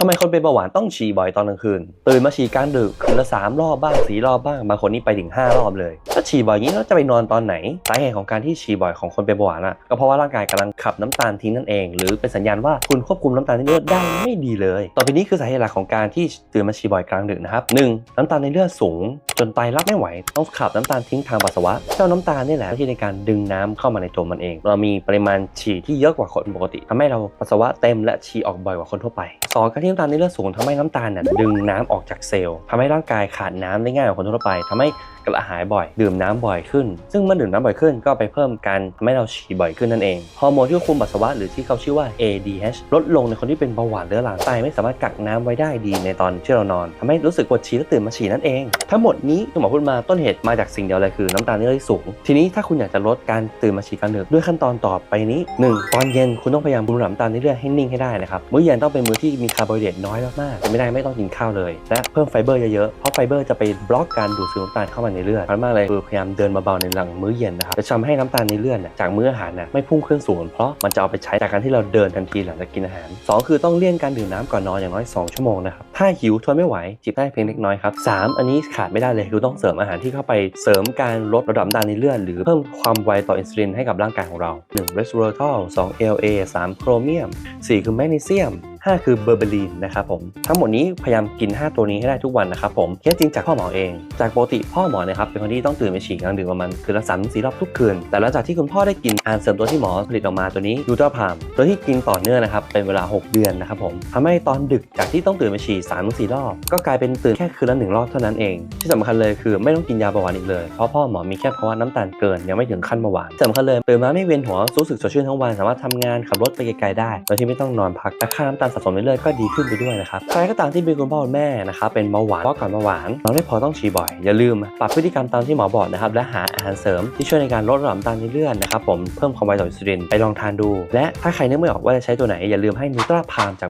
ทำไมคนเป็นเบาหวานต้องฉี่บ่อยตอนกลางคืน ตื่นมาฉี่กลางดึกคืนละสามรอบบ้างสี่รอบบ้างบางคนนี่ไปถึง 5 รอบเลย ถ้าฉี่บ่อยอย่างนี้แล้วจะไปนอนตอนไหนสาเหตุของการที่ฉี่บ่อยของคนเป็นเบาหวานอะก็เพราะว่าร่างกายกำลังขับน้ำตาลทิ้งนั่นเอง หรือเป็นสัญญาณว่าคุณควบคุมน้ำตาลในเลือดได้ไม่ดีเลย ต่อไปนี้คือสาเหตุหลักของการที่ตื่นมาฉี่บ่อยกลางดึกนะครับหนึ่งน้ำตาลในเลือดสูง จนไตรับไม่ไหวต้องขับน้ำตาลทิ้งทางปัสสาวะเจ้าน้ำตาลนี่แหละที่ในการดึงน้ำเข้ามาในตัวมันเอง เรามีปริมาณฉี่ที่เยอะกว่าคนปกติทำให้เราปัสสาวะเต็มและฉี่ออกบ่อยกว่าคนทั่วไปสองการที่น้ำตาลในเลือดสูงทำให้น้ำตาลน่ะดึงน้ำออกจากเซลล์ทำให้ร่างกายขาดน้ำได้ง่ายกว่าคนทั่วไปทำให้กระหายบ่อย ดื่มน้ำบ่อยขึ้น ซึ่งเมื่อดื่มน้ำบ่อยขึ้นก็ไปเพิ่มการทำให้เราฉี่บ่อยขึ้นนั่นเองฮอร์โมนที่ควบคุมปัสสาวะหรือที่เขาชื่อว่า ADH ลดลงในคนที่เป็นเบาหวานเรื้อรังไตไม่สามารถกักน้ำไว้ได้ดีในตอนที่เรานอนทำให้รู้สึกปวดฉี่และตื่นมาฉี่นั่นเอง ทั้งหมดนี้คุณหมอพูดมาต้นเหตุมาจากสิ่งเดียวเลยคือน้ำตาลในเลือดสูง ทีนี้ถ้าคุณอยากจะลดการตื่นมาฉี่กลางดึกด้วยขั้นตอนต่อไปนี้ 1. ตอนเย็นคุณต้องพยายามคุมระดับน้ำตาลในเลือดให้นิ่งให้ได้นะครับมื้อเย็นต้องเป็นมื้อที่มีคาร์โบไฮเรตน้อยมากๆเป็นไม่ได้ไม่ต้องกินข้าวเลย และเพิ่มไฟเบอร์เยอะๆ เพราะไฟเบอร์จะไปบล็อกการดูดซึมน้ำตาลเข้ามาในเลือดเพราะมากเลยคือพยายามเดินเบาๆในหลังมื้อเย็นนะครับจะทำให้น้ำตาลในเลือดจากมื้ออาหารนะไม่พุ่งขึ้นสูงเพราะมันจะเอาไปใช้จากการที่เราเดินทันทีหลังจากกินอาหารสองคือต้องเลี่ยงการดื่มน้ำก่อนนอนอย่างน้อย 2 ชั่วโมงนะครับถ้าหิวทนไม่ไหวจิบได้เพียงเล็กน้อยครับสามอันนี้ขาดไม่ได้เลยคือต้องเสริมอาหารที่เข้าไปเสริมการลดระดับน้ำตาลในเลือดหรือเพิ่มความไวต่ออินซูลินให้กับร่างกายของเรา 1. resveratrol 2. LA 3. โครเมียม 4 คือแมกนีเซียม 5 คือเบอร์เบลีนนะครับผมทั้งหมดนี้พยายามกิน 5 ตัวนี้ให้ได้ทุกวันนะครับผมเคสจริงจากพ่อหมอเอง จากปกติพ่อหมอนะครับเป็นคนที่ต้องตื่นไปฉี่กลางดึกประมาณคืนละสามสี่รอบทุกคืน แต่หลังจากที่คุณพ่อได้กินอาหารเสริมตัวที่หมอผลิตออกมาตัวนี้ยูตราพามตัวที่กินต่อเนื่องนะครับเป็นเวลา 6 เดือนนะครับผมทำให้ตอนดึกจากที่ต้องตื่นไปฉี่3ามสี่รอบ ก็กลายเป็นตื่นแค่คืนละหนึ่งรอบเท่านั้นเอง ที่สำคัญเลยคือไม่ต้องกินยาเบาหวานอีกเลยเพราะพ่อหมอมีแค่ภาวะน้ำตาลเกินยังไม่ถึงขั้นเบาหวานสำคัญเลยตื่นมาไม่เวียนหัวรู้สึกสดชื่นทั้งวันสามารถทำงานขับรถไปไกลๆได้โดยที่ไม่ต้องนอนพักและค่าน้ำตาลสะสมในเลือดก็ดีขึ้นไปด้วยนะครับใครก็ตามที่มีคุณพ่อคุณแม่นะครับเป็นเบาหวานเพราะก่อนเบาหวานเราไม่พอต้องฉี่บ่อย อย่าลืมปรับพฤติกรรมตามที่หมอบอกนะครับและหาอาหารเสริมที่ช่วยในการลดระดับตามในเลือดนะครับผมเพิ่มความไวต่ออินซูลินไปลองทานดู และถ้าใครนึกไม่ออกว่าจะใช้ตัวไหนอย่าลืมให้นูตราพามจาก